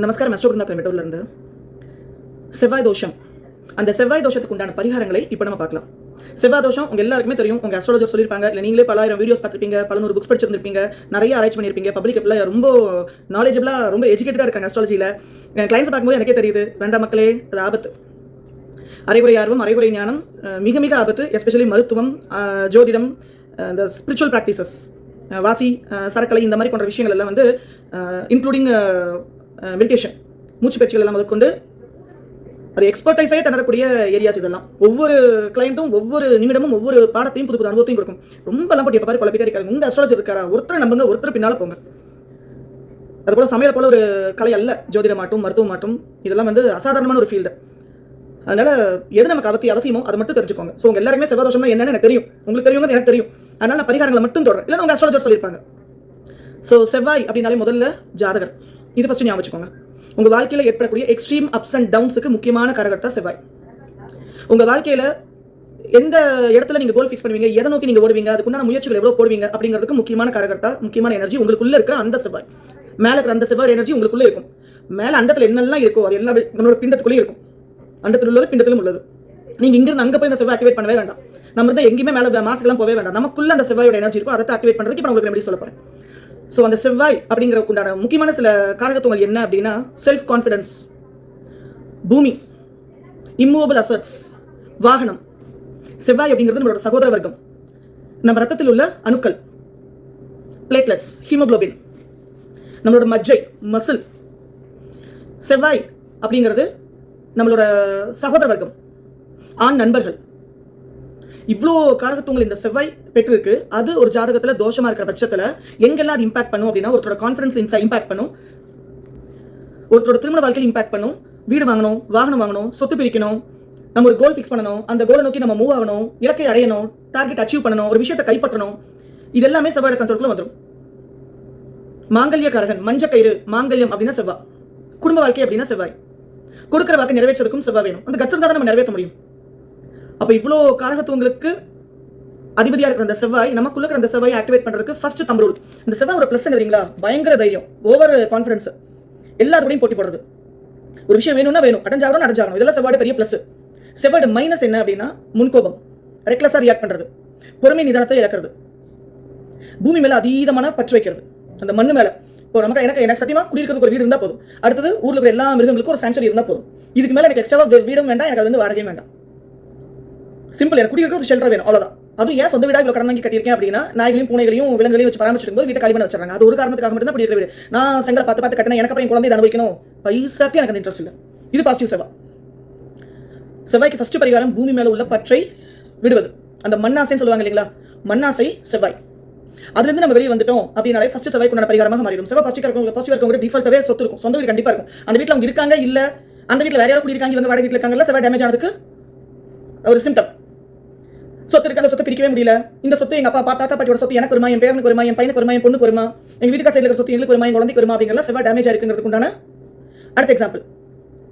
நமஸ்காரம் அஸ்ட்ரோபிருந்தா கோயம்பேட்டூர்ல இருந்து செவ்வாய் தோஷம். அந்த செவ்வாய் தோஷத்துக்கு உண்டான பரிகாரங்களை இப்போ நம்ம பார்க்கலாம். செவ்வாய் தோஷம் உங்க எல்லாருக்குமே தெரியும். உங்க அஸ்ட்ராலஜர் சொல்லியிருப்பாங்க. இல்லை நீங்களே பலாயிரம் வீடியோஸ் பார்த்துருப்பீங்க. பல நூறு புக்ஸ் படிச்சிருந்திருப்பீங்க. நிறைய ஆராய்ச்சி பண்ணியிருப்பீங்க. பப்ளிக் எப்பலாம் ரொம்ப நாலேஜபிளாக ரொம்ப எஜுகேட்டடாக இருக்காங்க அஸ்ட்ராலஜியில் என் கிளைண்ட்ஸ் பார்க்கும்போது எனக்கே தெரியுது. வேண்டாம் மக்களே அது ஆபத்து. அரைகுறை ஆர்வம் அரைகுறை ஞானம் மிக மிக ஆபத்து. எஸ்பெஷலி மருத்துவம் ஜோதிடம் இந்த ஸ்பிரிச்சுவல் ப்ராக்டிசஸ் வாசி சரக்கலை இந்த மாதிரி போன்ற விஷயங்கள் எல்லாம் வந்து இன்க்ளூடிங் மெடிடேஷன் மூச்சு பயிற்சிகள் எல்லாம் முதற்கொண்டு அது எக்ஸ்பர்டைஸே தரக்கூடிய ஏரியாஸ் இதெல்லாம். ஒவ்வொரு கிளைண்ட்டும் ஒவ்வொரு நிமிடமும் ஒவ்வொரு பாடத்தையும் புது புது அனுபவத்தையும் கொடுக்கும். ரொம்ப எல்லாம் பட்டி பாரு குழப்பிட்டே இருக்காங்க உங்க அஸ்ட்ராலஜர் இருக்காரா? ஒருத்தர் நம்புங்க ஒருத்தர் பின்னால போங்க. அது போல சமையல் போல ஒரு கலை அல்ல. ஜோதிட மாட்டும் மருத்துவ மாட்டும் இதெல்லாம் வந்து அசாதாரணமான ஒரு ஃபீல்டு அதனால எது நமக்கு அவத்தி அவசியமோ அதை மட்டும் தெரிஞ்சுக்கோங்க. ஸோ உங்க எல்லாருமே செவ்வாதோஷம்னா என்னன்னு எனக்கு தெரியும். உங்களுக்கு தெரியுங்க எனக்கு தெரியும். அதனால நான் பரிகாரங்களை மட்டும் தொடறேன் இல்லை உங்க அஸ்ட்ராலஜர் சொல்லியிருப்பாங்க. ஸோ செவ்வாய் அப்படின்னாலே முதல்ல ஜாதகர். இது ஃபஸ்ட்டு ஞாபகம் வச்சுக்கோங்க. உங்க வாழ்க்கையில் ஏற்படக்கூடிய எக்ஸ்ட்ரீம் அப்ஸ் அண்ட் டவுன்ஸுக்கு முக்கியமான காரகர்த்தா செவ்வாய். உங்க வாழ்க்கையில் எந்த இடத்துல நீங்க கோல் ஃபிக்ஸ் பண்ணுவீங்க எதை நோக்கி நீங்க ஓடுவீங்க அதுக்குண்டான முயற்சிகள் எவ்வளோ போடுவீங்க அப்படிங்கிறதுக்கு முக்கியமான காரகர்த்தா முக்கியமான எனர்ஜி உங்களுக்குள்ள இருக்கிற அந்த செவ்வாய். மேல இருக்கிற அந்த செவ்வாய் எனர்ஜி உங்களுக்குள்ள இருக்கும். மேல அண்டத்தில் என்னெல்லாம் இருக்கோ அது எல்லாம் நம்மளோட பிண்டத்துக்குள்ளே இருக்கும். அண்டத்தில் உள்ளது பிண்டத்திலும் உள்ளது. நீங்க இங்கிருந்து அங்க போய் இந்த செவ்வாய் ஆக்டிவேட் பண்ணவே வேண்டாம். நம்ம இருந்தால் எங்கேயுமே மேலே மாசுக்கெல்லாம் போவே வேண்டாம். நமக்குள்ள அந்த செவ்வாயோட எனர்ஜி இருக்கும். அதை ஆக்டிவேட் பண்ணுறதுக்கு இப்போ நான் உங்களுக்கு எப்படி சொல்ல போறேன். ஸோ அந்த செவ்வாய் அப்படிங்கிறதுக்கு உண்டான முக்கியமான சில காரகத்துவங்கள் என்ன அப்படின்னா செல்ஃப் கான்ஃபிடன்ஸ் பூமி. இம்மூவபிள் அசட்ஸ் வாகனம். செவ்வாய் அப்படிங்கிறது நம்மளோட சகோதர வர்க்கம். நம்ம ரத்தத்தில் உள்ள அணுக்கள். பிளேட்லெட்ஸ் ஹீமோகுளோபின் நம்மளோட மஜ்ஜை மசில் செவ்வாய் அப்படிங்கிறது நம்மளோட சகோதர வர்க்கம். ஆண் நண்பர்கள். இவ்வளோ காரகத்துவங்கள் இந்த செவ்வாய் பெற்றிருக்கு. அது ஒரு ஜாதகத்தில் தோஷமாக இருக்கிற பட்சத்தில் எங்கெல்லாம் அது இம்பாக்ட் பண்ணும் அப்படின்னா ஒருத்தரோட கான்ஃபிடன்ஸ் இம்பாக்ட் பண்ணும். ஒருத்தரோட திருமண வாழ்க்கையில் இம்பாக்ட் பண்ணும். வீடு வாங்கணும் வாகனம் வாங்கணும் சொத்து பிரிக்கணும். நம்ம ஒரு கோல் ஃபிக்ஸ் பண்ணணும். அந்த கோலை நோக்கி நம்ம மூவ் ஆகணும். இலக்கை அடையணும். டார்கெட் அச்சீவ் பண்ணணும். ஒரு விஷயத்தை கைப்பற்றணும். இது எல்லாமே செவ்வாயோட கண்ட்ரோலுக்குள்ள வந்துடும் மாங்கல்யக்காரகன் மஞ்ச கயிறு மாங்கல்யம் அப்படின்னா செவ்வாய். குடும்ப வாழ்க்கை அப்படின்னா செவ்வாய். கொடுக்குற வாக்கு நிறைவேற்றதுக்கும் செவ்வாய் வேணும். அந்த கட்சம் தான் நம்ம நிறைவேற்ற முடியும். அப்போ இவ்வளோ காரகத்துவங்களுக்கு அதிபதியாக இருக்கிற அந்த செவ்வாய் நமக்குள்ள இருக்கிற அந்த செவ்வாய் ஆக்டிவேட் பண்றதுக்கு ஃபர்ஸ்ட் தம் ரூல் இந்த செவ்வாய் ஒரு பிளஸ் தெரியுங்களா பயங்கர தைரியம். ஓவர் கான்ஃபிடன்ஸ் எல்லாத்தோடையும் போட்டி போடுறது. ஒரு விஷயம் வேணும்னா வேணும். அடைஞ்சாகணும் அடைஞ்சாகணும். இதெல்லாம் செவ்வாடு பெரிய பிளஸ் செவ்வாடு மைனஸ் என்ன அப்படின்னா முன்கோபம். ரெக்லஸா ரியாக்ட் பண்றது. பொறுமை நிதானத்தை இழக்கிறது. பூமி மேல அதீதமான பற்று வைக்கிறது. அந்த மண்ணு மேல. இப்போ நமக்கு எனக்கு எனக்கு சத்தியமா குடியிருக்கிறதுக்கு ஒரு வீடு இருந்தா போதும். அடுத்தது ஊர்ல இருக்கிற எல்லா மிருகங்களுக்கும் ஒரு சாங்சுரி இருந்தா போதும். இதுக்கு மேல எனக்கு எக்ஸ்ட்ரா வீடும் வேண்டாம். எனக்கு அது வந்து வாடகையும் வேண்டாம். சிம்பிள் எனக்கு குடிக்கிறது ஷெல்டர் வேணும். அவ்வளோதான் அதுவும் ஏன் சொந்த வீடாக இவ்வளோ கடன் வாங்கி கட்டியிருக்கேன் அப்படின்னா நாய்களையும் பூனைகளையும் விலங்குகளையும் வச்சு பராமரிச்சிருக்கும் போது வீட்டை காலி பண்ண அது ஒரு காரணத்துக்காக மட்டும் தான் வீடு. நான் செங்கல் பார்த்து பார்த்து கட்டினா எனக்கு அப்புறம் என் குழந்தை அனுபவிக்கணும்? பைசாக்கு எனக்கு அந்த இன்ட்ரெஸ்ட் இல்லை. இது பாசிட்டிவ் செவ்வா செவ்வாய்க்கு ஃபர்ஸ்ட் பரிகாரம் பூமி மேலே உள்ள பற்றை விடுவது. அந்த மண்ணாசைன்னு சொல்லுவாங்க இல்லைங்களா? மண்ணாசை செவ்வாய். அதுலேருந்து நம்ம வெளியே வந்துட்டோம் அப்படின்னாலே ஃபஸ்ட்டு செவ்வாய்க்கு பரிகாரமாக மாறிடும் செவ்வாய் பாசிட்டிவ் இருக்கவங்க பாசிட்டிவ் இருக்கவங்க டிஃபால்ட்டாகவே சொத்து இருக்கும். சொந்த வீடு கண்டிப்பாக இருக்கும். அந்த வீட்டில் அவங்க இருக்காங்க? இல்லை. அந்த வீட்டில் வேற யாரோ குடியிருக்காங்க வந்து வாடகை வீட்டில் இருக்காங்கல்ல செவ்வாய் டேமேஜ் ஆனதுக்கு ஒரு சிம்டம் சொத்து இருக்கு அந்த சொத்தை பிரிக்கவே முடியல. இந்த சொத்து எங்க அப்பா தாத்தா பாட்டியோட சொத்து எனக்கு வருமா? என் பேரனுக்கு வருமா? என் பையனுக்கு வருமா? என் பொண்ணுக்கு வருமா? எங்க வீட்டுக்கார சைடில் இருக்கிற சொத்து எங்களுக்கு வருமா? என் குழந்தைக்கு வருமா? அப்படிங்கறத செவ்வாய் டேமேஜ் இருக்குங்கிறதுக்கு உண்டான அடுத்த எக்ஸாம்பிள்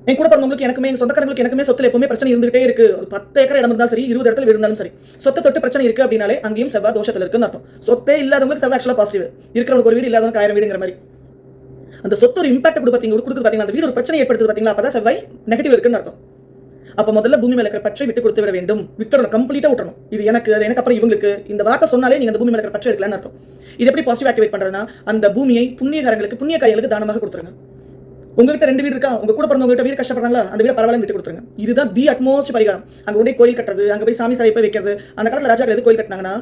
என் கூட பிறந்தவங்களுக்கு எனக்குமே எங்க சொந்தக்காரங்களுக்கு எனக்குமே சொத்துல எப்பவுமே பிரச்சனை இருந்துகிட்டே இருக்கு. ஒரு பத்து ஏக்கர் இடம் இருந்தாலும் சரி இருபது இடத்துல இருந்தாலும் சரி சொத்தை தொட்டு பிரச்சனை இருக்கு அப்படின்னாலே அங்கேயும் செவ்வாய் தோஷத்தில் இருக்குன்னு அர்த்தம். சொத்தே இல்லாதவங்களுக்கு செவ்வாய் ஆக்சுவலா பாசிட்டிவ் இருக்கிறவங்களுக்கு ஒரு வீடு இல்லாதவங்க ஆயிரம் வீடுங்கிற மாதிரி. அந்த சொத்து ஒரு இம்பாக்ட் கொடுத்து பார்த்தீங்க கொடுக்குறது பாத்தீங்களா? அந்த வீடு ஒரு பிரச்சனை ஏற்படுத்துது பார்த்தீங்களா அப்போ தான் செவ்வாய் நெகட்டிவ் இருக்குன்னு அர்த்தம். அப்ப முதல்ல பூமி மேல இருக்கிற பற்றை விட்டு கொடுத்து விட வேண்டும். விட்டுறணும் கம்ப்ளீட்டா விட்டுறணும் இது எனக்கு அது எனக்கு அப்புறம் இவங்களுக்கு. இந்த வார்த்தை சொன்னாலே நீங்க அந்த பூமி மேல இருக்கிற பற்றை எடுக்கலாம்னு அர்த்தம். இது எப்படி பாசிட்டிவ் ஆக்டிவேட் பண்றதுன்னா அந்த பூமியை புண்ணியகாரங்களுக்கு புண்ணிய காரியங்களுக்கு தானமாக கொடுத்துருங்க. உங்ககிட்ட ரெண்டு வீடு இருக்கா? உங்க கூட பிறந்தவங்க வீடு கஷ்டப்படுறாங்களா? அந்த வீடு பரவாயில்ல விட்டு கொடுத்துருங்க. இதுதான் தி அட்மோஸ்ட் பரிகாரம். அங்க உடனே கோயில் கட்டுறது அங்க போய் சாமி சிலை போய் வைக்கிறது. அந்த காலத்துல ராஜாக்கள் எது கோயில் கட்டினாங்கன்னா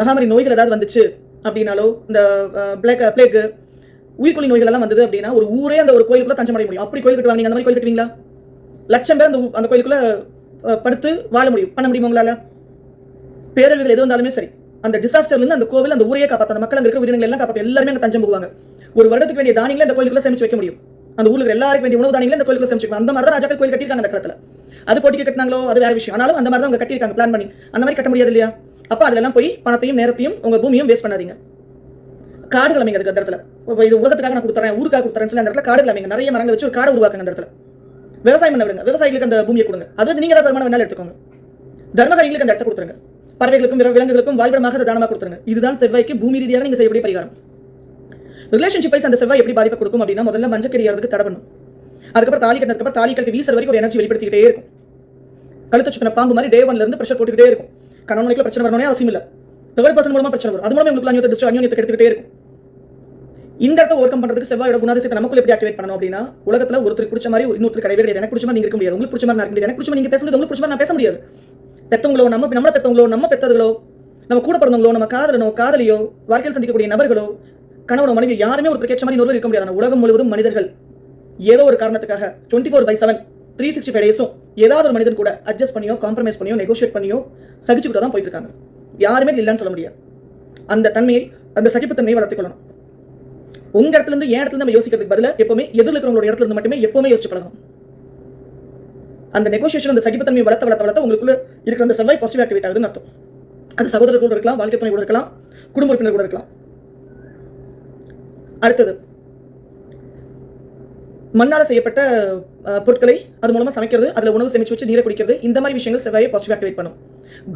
மகாமாரி நோய்கள் ஏதாவது வந்துச்சு அப்படின்னாலோ இந்த பிளேக் பிளேக்கு உயிர்கொல்லி நோய்கள் எல்லாம் வந்தது அப்படின்னா ஒரு ஊரே அந்த ஒரு கோயிலுக்குள்ள தஞ்சமடைய முடியும். அப்படி கோயில் கட்டுவாங்க. அந்த மாதிரி கோயில் கட்டுவீங்களா? லட்சம் பேர் அந்த அந்த கோயிலுக்குள்ளே படுத்து வாழ முடியும். பண்ண முடியுமா உங்களால்? பேரழிவுகள் எது வந்தாலுமே சரி. அந்த டிசாஸ்டர்லேருந்து அந்த கோவில் அந்த ஊரையே காப்பாற்ற அந்த மக்கள் அங்கே இருக்கிற உயிரினங்கள் எல்லாம் காப்பாற்ற எல்லாருமே அங்கே தஞ்சம் போவாங்க ஒரு வருடத்துக்கு வேண்டிய தானியங்களை அந்த கோயிலுக்குள்ள சேமிச்சு வைக்க முடியும். அந்த ஊருக்கு எல்லாருக்கு வேண்டிய உணவு தானியங்களை அந்த கோயிலுக்குள்ள சேமிச்சு அந்த மாதிரி தான் ராஜாக்கள் கோயில் கட்டியிருக்காங்க அந்த காலத்தில். அது போட்டிக்கு கட்டினாங்களோ அது வேற விஷயம். ஆனாலும் அந்த மாதிரி தான் அவங்க கட்டியிருக்காங்க பிளான் பண்ணி. அந்த மாதிரி கட்ட முடியாது இல்லையா? அப்போ அதெல்லாம் போய் பணத்தையும் நேரத்தையும் உங்கள் பூமியும் வேஸ்ட் பண்ணாதீங்க. காடுகள் அமைங்க அதுக்கு அந்த இடத்துல. இது உலகத்துக்காக நான் கொடுத்துறேன் ஊருக்காக கொடுத்துறேன்னு சொல்லி அந்த இடத்துல காடுகள் அமைங்க. நிறைய மரங்கள் வச்சு ஒரு காடை உருவாக்குங்க அந்த இடத்துல. விவசாயம் பண்ண விடுங்க. விவசாயிகளுக்கு அந்த பூமியை கொடுங்க. அது நீங்க ஏதாவது வருமானம் வேணாலும் எடுத்துக்கோங்க. தர்மகாரிகளுக்கு அந்த இடத்த கொடுத்துருங்க. பறவைகளுக்கும் விலங்குகளுக்கும் வாழ்விடமாக அதை தானமாக கொடுத்துருங்க. இதுதான் செவ்வாய்க்கு பூமி ரீதியாக நீங்க செய்யக்கூடிய பரிகாரம். ரிலேஷன்ஷிப் வைஸ் அந்த செவ்வாய் எப்படி பாதிப்பு கொடுக்கும் அப்படின்னா முதல்ல மஞ்சக்கறி ஏறதுக்கு தடை பண்ணும். அதுக்கப்புறம் தாலி கட்டினதுக்கப்புறம் தாலி கட்டி வீசுற வரைக்கும் ஒரு எனர்ஜி வெளிப்படுத்திக்கிட்டே இருக்கும். கழுத்து சுத்தின பாம்பு மாதிரி டே ஒன்ல இருந்து ப்ரெஷர் போட்டுக்கிட்டே இருக்கும். கணவனுக்கு பிரச்சனை வரணும்னே அவசியம் இல்லை. தேர்ட் பர்சன் மூலமா பிரச்சனை வரும். அது மூலமா உங்களுக்கு அந்நியத்தை டிஸ்ட் அந்நியத்தை கெடுத்துக்கிட்டே இருக்கும். இந்த இடத்த ஓவர் கம் பண்றதுக்கு செவ்வாயோட குணாதிசயத்தை நமக்குள்ள எப்படி ஆக்டிவேட் பண்ணணும் அப்படின்னா உலகத்துல ஒருத்தருக்கு பிடிச்ச மாதிரி இன்னொருத்தர் கிடையவே கிடையாது எனக்கு பிடிச்ச மாதிரி இருக்க முடியாது. உங்களுக்கு பிடிச்ச மாதிரி இருக்க முடியாது. எனக்கு பிடிச்ச மாதிரி நீங்க பேச முடியாது உங்களுக்கு பிடிச்ச மாதிரி நான் பேச முடியாது. பெத்தவங்களோ நம்ம நம்ம பெத்தவங்களோ நம்ம பெத்ததுகளோ நம்ம கூட பிறந்தவங்களோ நம்ம காதலனோ காதலியோ வாழ்க்கையில் சந்திக்கக்கூடிய நபர்களோ கணவனோ மனைவி யாருமே ஒருத்தருக்கு ஏற்ற மாதிரி இன்னொரு இருக்க முடியாது. உலகம் முழுவதும் மனிதர்கள் ஏதோ ஒரு காரணத்துக்காக twenty four by seven three sixty five டேஸும் ஏதாவது ஒரு மனிதன் கூட அட்ஜஸ்ட் பண்ணியோ காம்ப்ரமைஸ் பண்ணியோ நெகோஷியேட் பண்ணியோ சகிச்சுக்கிட்டு தான் போயிட்டு இருக்காங்க. யாருமே இல்லைன்னு சொல்ல முடியாது. அந்த தன்மையை அந்த சகிப்புத்தன்மையை வளர்த்துக்கொள்ளணும். உங்க இடத்துல இருந்து என் இடத்துல நம்ம யோசிக்கிறதுக்கு பதிலா எப்பவுமே எதிர்ல இருக்கிறவங்களோட இடத்துல இருந்து மட்டுமே எப்பவுமே யோசிச்சு பழகணும் அந்த நெகோசியேஷன் அந்த சகிப்புத்தன்மை வளர்த்த வளர்த்த வளர்த்த உங்களுக்குள்ள இருக்கிற அந்த செவ்வாய் பாசிட்டிவ் ஆக்டிவேட் ஆகுதுன்னு அர்த்தம். அது சகோதரர் கூட இருக்கலாம் வாழ்க்கை துணை கூட இருக்கலாம் குடும்ப உறுப்பினர் கூட இருக்கலாம். அடுத்தது மண்ணால் செய்யப்பட்ட பொருட்களை அது மூலமாக சமைக்கிறது அதில் உணவு சேமிச்சு வச்சு நீரை குடிக்கிறது இந்த மாதிரி விஷயங்கள் செவ்வாயை பாசிட்டிவ் ஆக்டிவேட் பண்ணும்.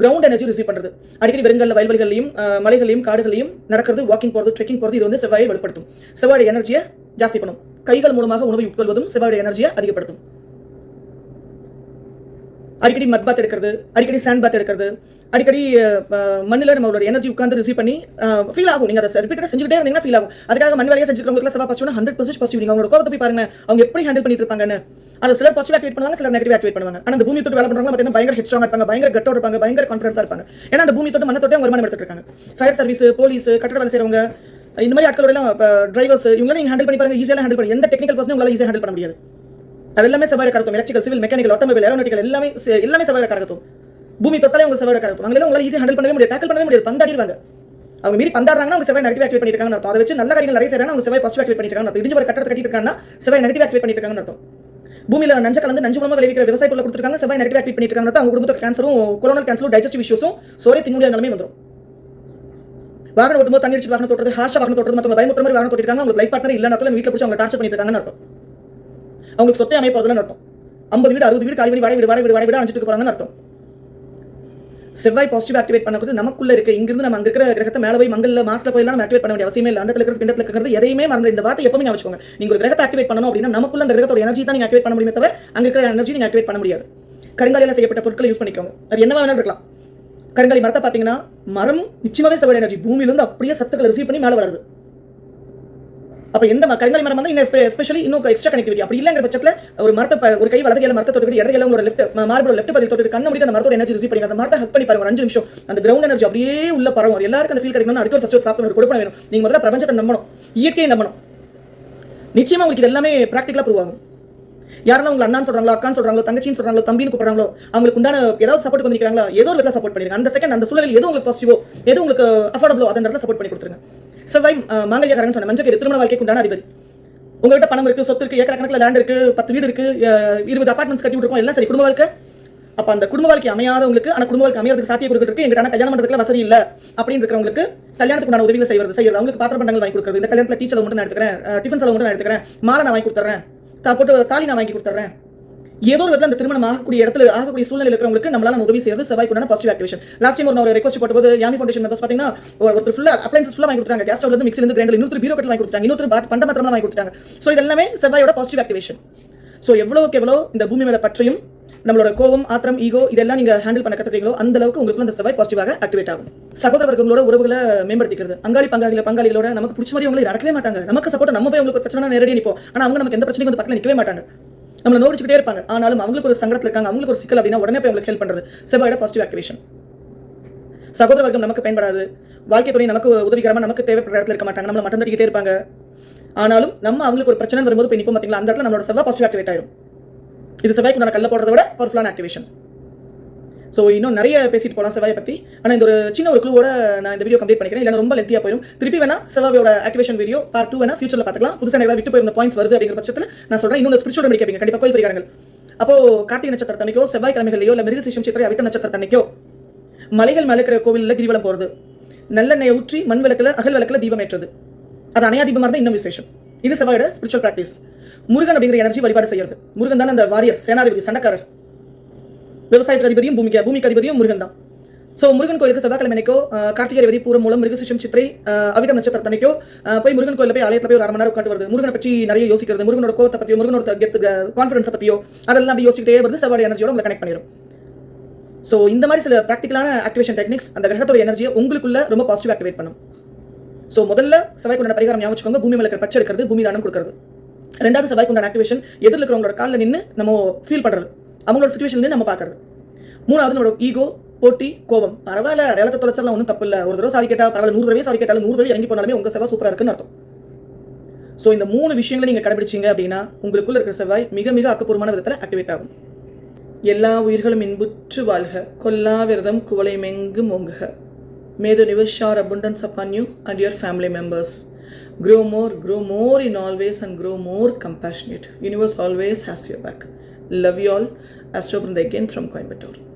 கிரவுண்ட் எனர்ஜி ரிசீவ் பண்ணுறது அடிக்கடி வெறுங்கல்ல வயல்வெளிகளையும் மலைகளையும் காடுகளையும் நடக்கிறது வாக்கிங் போகிறது ட்ரெக்கிங் போகிறது இது வந்து செவ்வாயை வலுப்படுத்தும். செவ்வாயோட எனர்ஜியை ஜாஸ்தி பண்ணும். கைகள் மூலமாக உணவை உட்கொள்வதும் செவ்வாயோட எனர்ஜியை அதிகப்படுத்தும். அடிக்கடி மத் பாத் எடுக்கிறது அடிக்கடி சாண்ட் பாத் எடுக்கிறது அடிக்கடி மண்ணில் நம்மளோட எனர்ஜி உட்காந்து ரிசீவ் பண்ணி ஃபீல் ஆகும். நீங்கள் அதை ரிப்பீட்டாக செஞ்சுக்கிட்டே இருந்தீங்கன்னா ஃபீல் ஆகும். அதுக்காக மண் வேலையை செஞ்சுக்கிறவங்களுக்கு செவ்வா பாசிட்டிவ் ஹண்ட்ரட் பர்சன்ட் பாசிட்டிவ் நீங்கள் அவங்களோட கோபத்தை போய் பாருங்க. அவங்க எப்படி ஹேண்டில் பண்ணிட்டு இருப்பாங்கன்னு. அதை சில பாசிட்டிவ் ஆக்டிவேட் பண்ணுவாங்க சில நெகட்டிவ் ஆக்டிவேட் பண்ணுவாங்க. ஆனால் அந்த பூமி தொட்டு வேலை பண்ணுறவங்க பார்த்தீங்கன்னா பயங்கர ஹெட்ஸ்ட்ராங் இருப்பாங்க பயங்கர கட்டோட இருப்பாங்க பயங்கர கான்ஃபிடன்ஸாக இருப்பாங்க. ஏன்னா அந்த பூமி தொட்டு மண்ணை தொட்டு அவங்க வருமானம் எடுத்துட்டு இருக்காங்க ஃபயர் சர்வீஸ் போலீஸ் கட்டட வேலை செய்யறவங்க இந்த மாதிரி ஆட்களோட எல்லாம் டிரைவர்ஸ் இவங்க நீங்கள் ஹேண்டில் பண்ணி பாருங்க ஈஸியாக ஹேண்டில் பண்ணி எந்த டெக்னிக்கல் பர்சனும் உங்களால் ஈஸியாக ஹேண்டில் பண்ண முடியாது. அது எல்லாமே செவ்வாய் கருத்தும் electrical civil mechanical automobile aeronautical எல்லாமே எல்லாமே செவ்வாய் கருத்தும் பூமி தொட்டாலே உங்க செவ்வாய் கருத்தும் அங்கே உங்களால் ஈஸியாக ஹேண்டில் பண்ணவே முடியாது டேக்கிள் பண்ணவே முடியாது பந்தாடிடுவாங்க. அவங்க மீறி பந்தாடுறாங்கன்னா அவங்க செவ்வாய் நெகட்டிவ் ஆக்டிவேட் பண்ணிருக்காங்க அர்த்தம். அதை வச்சு நல்ல காரியங்கள் நிறைய செய்யறாங்க அவங்க செவ்வாய் பாசிட்டிவ் ஆக்டிவேட் பண்ணிருக்காங்க இடிஞ்சு வர கட்டத்தை கட்டிட்டு இருக்காங்கன்னா செவ்வாய் நெகட்டிவ் ஆக்டிவேட் பண்ணிருக்காங்கன்னு அர்த்தம். பூமியில நஞ்ச கலந்து நஞ்சு மூலமாக விளைவிக்கிற விவசாய பொருள் கொடுத்துருக்காங்க செவ்வாய் நெகட்டிவ் ஆக்டிவேட் பண்ணிருக்காங்க அவங்க குடும்பத்தில் கேன்சரும் கொரோனல் கேன்சரும் டைஜஸ்டிவ் இஷ்யூஸும் சோரே திங்க முடியாத நிலைமை வந்துடும் வாகனம் ஓட்டும்போது தண்ணி அடிச்சு வாகனம் தொட்டுறது ஹாஷா வாகனம் தொட்டுறது மற்றவங்க பயமுற்ற மாதிரி வாகனம் தொட்டிருக்காங்க உங்களுக்கு லைஃப் பார்ட்னர் இல்லைனாலும் வீட்டில் பிடிச்சி அவங்க டார்ச்சர் பண்ணிட்டு அர்த்தம். அவங்களுக்கு சொத்தை அமைய போறதுன்னு அர்த்தம். ஐம்பது வீடு அறுபது வீடு காலி வீடு வாடகை வீடு வாடகை வீடு வாடகை வீடு அனுப்பிட்டு போறாங்கன்னு அர்த்தம். செவ்வாய் பாசிட்டிவ் ஆக்டிவேட் பண்ணக்கூடாது நமக்குள்ள இருக்க. இங்கிருந்து நம்ம அங்க இருக்கிற கிரகத்தை மேலே போய் மங்கல்ல மாசில் போய் நம்ம ஆக்டிவேட் பண்ண வேண்டிய அவசியமே இல்லை. அந்த இருக்கிற பிண்டத்தில் இருக்கிறது எதையுமே மறந்து இந்த வார்த்தை எப்பவுமே வச்சுக்கோங்க. நீங்க ஒரு கிரகத்தை ஆக்டிவேட் பண்ணணும் அப்படின்னா நமக்குள்ள அந்த கிரகத்தோட எனர்ஜி தான் நீங்க ஆக்டிவேட் பண்ண முடியுமே தவிர அங்க இருக்கிற எனர்ஜி நீங்க ஆக்டிவேட் பண்ண முடியாது. கருங்காலியால செய்யப்பட்ட பொருட்களை யூஸ் பண்ணிக்கோங்க. அது என்னவா வேணாலும் இருக்கலாம். கருங்காலி மரத்தை பார்த்தீங்கன்னா மரம் நிச்சயமாவே செவ்வாய் எனர்ஜி பூமியில இருந்து அப்படியே சத்துக்களை ரிசீவ் பண்ணி மேலே வளருது. அப்போ எந்த ம- கருங்காலி மரம் வந்து இன்னும் ஸ்பெஷலி இன்னும் எக்ஸ்ட்ரா கனெக்டிவிட்டி அப்படி இல்லைங்கிற பட்சத்தில் ஒரு மரத்தை ஒரு கை வலது கையில் மரத்தை தொட்டு இடது உங்களோட லெஃப்ட் மார்போட லெஃப்ட் பதில் தொட்டு கண்ண முடிட்டு அந்த மரத்தோட எனர்ஜி ரிசீவ் பண்ணி அந்த மரத்தை ஹக் பண்ணி பாருங்க ஒரு அஞ்சு நிமிஷம். அந்த கிரவுண்ட் எனர்ஜி அப்படியே உள்ள பரவும். அது எல்லாருக்கும் அந்த ஃபீல் கிடைக்கணும் அதுக்கு ஒரு ஃபஸ்ட் ப்ராப்ளம் ஒரு வேணும். நீங்க முதல்ல பிரபஞ்சத்தை நம்பணும். இயற்கையை நம்பணும். நிச்சயமா உங்களுக்கு இது எல்லாமே ப்ராக்டிக்கலாக ப்ரூவ் ஆகும். யாரெல்லாம் உங்களை அண்ணான்னு சொல்றாங்களோ அக்கான்னு சொல்றாங்களோ தங்கச்சின்னு சொல்றாங்களோ தம்பின்னு கூப்பிடுறாங்களோ அவங்களுக்கு உண்டான ஏதாவது சப்போர்ட் பண்ணிக்கிறாங்களா ஏதோ ஒரு விதத்தில் சப்போர்ட் பண்ணிருங்க அந்த செகண்ட் அந்த சூழலில் எது உங்களுக்கு பாசிட்டிவோ எது உங்களுக்கு அஃபோர்டபுளோ அந்த இடத்துல சப்போர்ட் பண்ணி கொடுத்துருங்க. செவ்வாய் மாங்கல்யக்காரன் சொன்ன மஞ்சள் திருமண வாழ்க்கைக்கு உண்டான அதிபதி. உங்கள்கிட்ட பணம் இருக்கு சொத்து இருக்கு ஏக்கர் கணக்கில் லேண்ட் இருக்கு பத்து வீடு இருக்கு இருபது அபார்ட்மெண்ட்ஸ் கட்டி விட்டுருக்கோம் எல்லாம் சரி குடும்ப வாழ்க்கை. அப்ப அந்த குடும்ப வாழ்க்கை அமையாதவங்களுக்கு ஆனா குடும்ப வாழ்க்கை அமையறதுக்கு சாத்திய கொடுக்குறதுக்கு எங்கிட்ட கல்யாணம் பண்றதுக்கு வசதி இல்ல அப்படின்னு இருக்கிறவங்களுக்கு கல்யாணத்துக்கு நான் உதவிகளை செய்வது செய்யறது. அவங்களுக்கு பாத்திர பண்டங்கள் வாங்கி கொடுக்குறது இந்த கல்யாணத்துல டீச்சர் மட்டும் நான் எடுத்துக்கிறேன் டிஃபன் செலவு மட்டும் நான் எடுத்துக்கிறேன் மாலை நான் வாங்கி கொடுத்துறேன் போட்டு தாலி நான் வாங்கி கொடுத்துறேன் ஏதோ ஒரு விதத்தில் அந்த திருமணம் ஆகக்கூடிய இடத்துல ஆகக்கூடிய சூழ்நிலை இருக்கிறவங்களுக்கு நம்மளால நம்ம உதவி செய்யறது செவ்வாய் கொண்டான பாசிட்டிவ் ஆக்டிவேஷன் லாஸ்ட் டைம் ஒரு நான் ஒரு ரெக்வஸ்ட் போட்டபோது யாமி ஃபவுண்டேஷன் மெம்பர்ஸ் பார்த்தீங்கன்னா ஒரு- ஒருத்தர் ஃபுல்லாக அப்ளைன்ஸ் ஃபுல்லாக வாங்கி கொடுத்தாங்க கேஸ் ஸ்டவ்ல இருந்து மிக்ஸில கிரைண்டர் இன்னொரு பீரோ கட்டில் வாங்கி கொடுத்தாங்க இன்னொரு பாத் பண்ட மாத்திரம் வாங்கி கொடுத்தாங்க ஸோ இது எல்லாமே செவ்வாயோட பாசிட்டிவ் ஆக்டிவேஷன் ஸோ எவ்வளோக்கு எவ்வளோ இந்த பூமி மேல பற்றியும் நம்மளோட கோவம் ஆத்திரம் ஈகோ இதெல்லாம் நீங்க ஹேண்டில் பண்ண கத்துக்கிறீங்களோ அந்த அளவுக்கு உங்களுக்கு அந்த செவ்வாய் பாசிட்டிவாக ஆக்டிவேட் ஆகும். சகோதர வர்க்கங்களோட உறவுகளை மேம்படுத்திக்கிறது. அங்காளி பங்காளிகள பங்காளிகளோட நமக்கு பிடிச்ச மாதிரி அவங்களை நடக்கவே மாட்டாங்க. நமக்கு சப்போர்ட் நம்ம போய் உங்களுக்கு பிரச்சனை நேரடியாக நிற்போம் ஆனால் அவங்க நமக்கு எந்த பிரச்சனையும் வந்து பக்கத்தில் நிற்கவே மாட்டாங்க. நம்மளை நோடிச்சுக்கிட்டே இருப்பாங்க. ஆனாலும் அவங்களுக்கு ஒரு சங்கடத்தில் இருக்காங்க. அவங்களுக்கு ஒரு சிக்கல் அப்படின்னா உடனே போய் அவங்களுக்கு ஹெல்ப் பண்றது. செவ்வாயோட பாசிட்டிவ் ஆக்டிவேஷன் சகோதர வர்க்கம் நமக்கு பயன்படாது. வாழ்க்கை துணை நமக்கு உதவிகரமா நமக்கு தேவைப்படுற இடத்துல இருக்க மாட்டாங்க. நம்மளை மட்டம் தட்டிக்கிட்டே இருப்பாங்க. ஆனாலும் நம்ம அவங்களுக்கு ஒரு பிரச்சனை வரும்போது போய் நிற்போம் பார்த்தீங்களா அந்த இடத்துல நம்மளோட செவ்வாய் பாசிட்டிவ் ஆக்டிவேட் ஆயிடும் இது செவ்வாய்க்கு நான் கல்ல போடுறத விட பவர்ஃபுல்லான ஆக்டிவேஷன் ஸோ இன்னும் நிறைய பேசிட்டு போகலாம் செவ்வாயை பற்றி ஆனால் இந்த ஒரு சின்ன ஒரு க்ளூவோட நான் இந்த வீடியோ கம்ப்ளீட் பண்ணிக்கிறேன். இல்லை ரொம்ப லென்த்தியாக போயிடும் திருப்பி வேணா செவ்வாயோட ஆக்டிவேஷன் வீடியோ பார்ட் டூ வேணா ஃபியூச்சரில் பார்த்துக்கலாம். புதுசாக எனக்கு விட்டு போயிருந்த பாயிண்ட்ஸ் வருது அப்படிங்கிற பட்சத்தில் நான் சொல்கிறேன் இன்னொரு ஸ்பிரிச்சுவல் ரெமெடி கேட்பீங்க கண்டிப்பாக கோயில் பரிகாரங்கள். அப்போ கார்த்திகை நட்சத்திரம் அன்னைக்கோ செவ்வாய் கிழமைகளையோ இல்லை மிருக சிஷம் சித்திரை அவிட்ட நட்சத்திரம் தன்னைக்கோ மலைகள் மேலே இருக்கிற கோவிலில் கிரிவலம் போகிறது நல்லெண்ணெய் ஊற்றி மண் விளக்கில் அகல் விளக்கில் தீபம் ஏற்றது அது அணையா தீபமாக இருந்தால் இன்னும் விசேஷம். இது செவ்வாயோட ஸ்பிரிச்சுவல் ப்ராக்டிஸ் முருகன் அப்படிங்கிற எனர்ஜி வழிபாடு செய்யறது. முருகன் தானே அந்த வாரியர் சேனாதிபதி சண்டக்காரர். விவசாயத்துக்கு அதிபதியும் பூமிக்கு பூமிக்கு அதிபதியும் முருகன் தான். ஸோ முருகன் கோயிலுக்கு செவ்வாய்க்கிழமைக்கோ கார்த்திகை ரேவதி பூரம் மூலம் மிருகசிஷம் சித்திரை அஹ், நட்சத்திரத்து அன்னைக்கோ போய் முருகன் கோயிலில் போய் ஆலயத்தில் போய் ஒரு அரை மணி நேரம் உட்காந்து வருது. முருகனை பற்றி நிறைய யோசிக்கிறது முருகனோட கோவத்தை பற்றியோ முருகனோட கெத்து கான்ஃபிடன்ஸை பற்றியோ அதெல்லாம் அப்படி யோசிக்கிட்டே வருது. செவ்வாய் எனர்ஜியோட உங்களை கனெக்ட் பண்ணிடும் ஸோ இந்த மாதிரி சில ப்ராக்டிக்கலான ஆக்டிவேஷன் டெக்னிக்ஸ் அந்த கிரகத்தோட எனர்ஜியை உங்களுக்குள்ள ரொம்ப பாசிட்டிவ் ஆக்டிவேட் பண்ணும். ஸோ முதல்ல செவ்வாய்க்குண்டான பரிகாரம் ஞாபகம் பூமி மேலே பச்சை எடுக்கிறது பூமி தானம் கொடுக்குறது. ரெண்டாவது செவ்வாய்க்குண்டான ஆக்டிவேஷன் எதிர்க்கிறவங்களோட இருக்கிறவங்களோட காலில் நின்று நம்ம ஃபீல் பண்ணுறது அவங்களோட சுச்சுவேஷன்லேருந்து நம்ம பார்க்கறது. மூணாவது நம்மளோட ஈகோ போட்டி கோவம் பரவாயில்ல அடையாளத்தை தொலைச்சலாம் ஒன்றும் தப்பு இல்லை. ஒரு தடவை சாரி கேட்டால் பரவாயில்ல நூறு தடவை சாரி கேட்டாலும் நூறு தடவை இறங்கி போனாலுமே உங்கள் செவ்வாய் சூப்பராக இருக்குன்னு அர்த்தம். ஸோ இந்த மூணு விஷயங்களை நீங்கள் கடைபிடிச்சிங்க அப்படின்னா உங்களுக்குள்ள இருக்கிற செவ்வாய் மிக மிக ஆக்கப்பூர்வமான விதத்தில் ஆக்டிவேட் ஆகும். எல்லா உயிர்களும் இன்புற்று வாழ்க. கொல்லா விரதம் குவளை மெங்கு மொங்குக. May the universe share abundance upon and and family members members. Grow more grow more in always and grow more compassionate. Universe always has your back. Love you all. Astro again from coimbatore